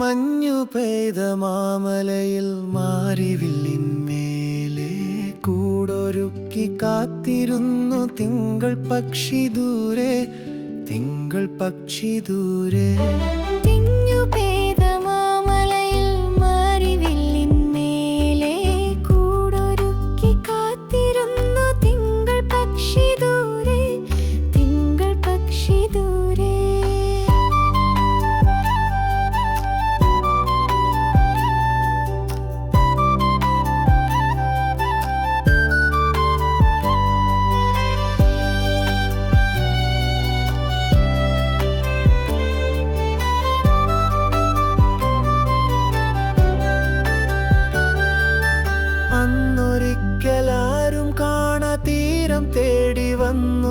മഞ്ഞു പെയ്ത മാമലയിൽ മാറിവില്ലിന്മേലെ കൂടൊരുക്കി കാത്തിരുന്നു തിങ്കൾ പക്ഷി ദൂരെ തിങ്കൾ പക്ഷി ദൂരെ. വന്ന